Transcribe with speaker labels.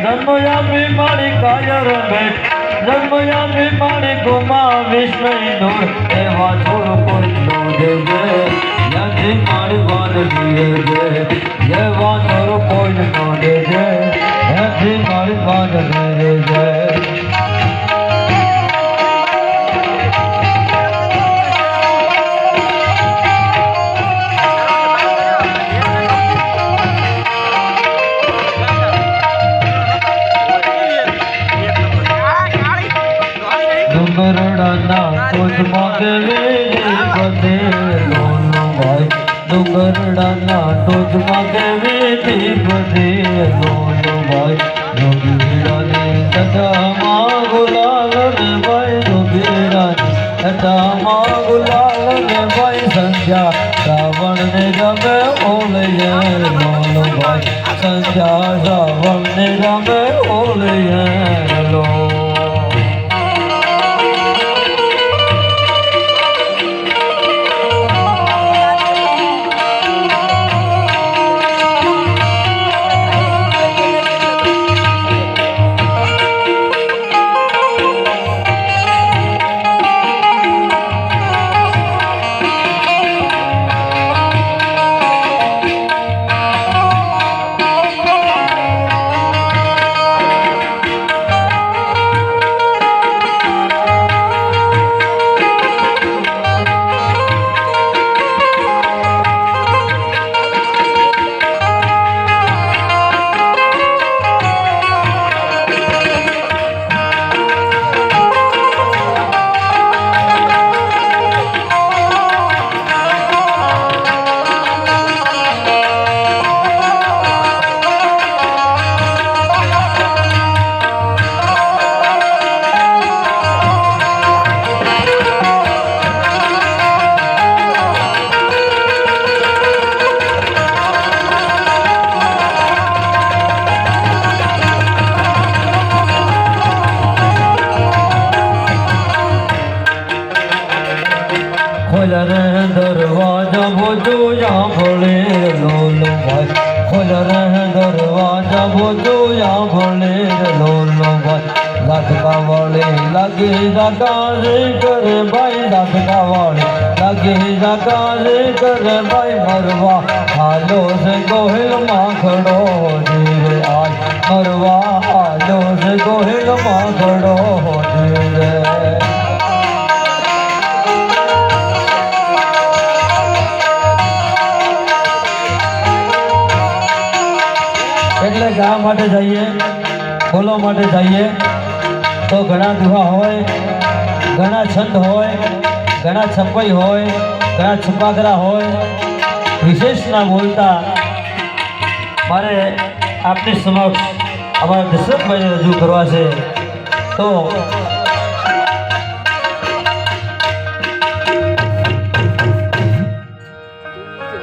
Speaker 1: જન્મયામી મારી કાયર ભેટ જન્મયામી મારી ગુમાવીશ નહીં દૂર એવા છોડ કોઈ નો દેજે યાથી મારી વાત જીવે એવા છોડ કોઈ નો દેજે યાથી મારી વાત જીવે ડુંગરડાના ટોચમાં કેવી બધે લોનો ભાઈ. ડુંગરડાના ટોચમાં કેવી બધે લોનો ભાઈ. ડુંગરડાની સદામાં ગુલાલ ને ભાઈ. ડુંગરડાની સદામાં ગુલાલ ને ભાઈ. સંધ્યા શ્રાવણ ને ગમે ઓલયે લોનો ભાઈ. સંધ્યા શ્રાવણ ને ગમે ઓલયે લો ખોલ રે દરવાજા બોજો ભળે લોલો ભાઈ. ખોલર દરવાજા બોજો ભળે લોલો ભાઈ. લાગતા વળે લાગે જાકારે કરે ભાઈ. લાગતા વળે લાગે જાકારે કરે ભાઈ. મરવા હાલો છે ગોહિલમાં ગા માટે જઈએ બોલવા માટે જઈએ, તો ઘણા દુહા હોય, ઘણા છંદ હોય, ઘણા છપાઈ હોય, ઘણા છપાગરા હોય. વિશેષ ના બોલતા મારે આપની સમક્ષ અમારા દશરથભાઈને રજૂ કરવા છે. તો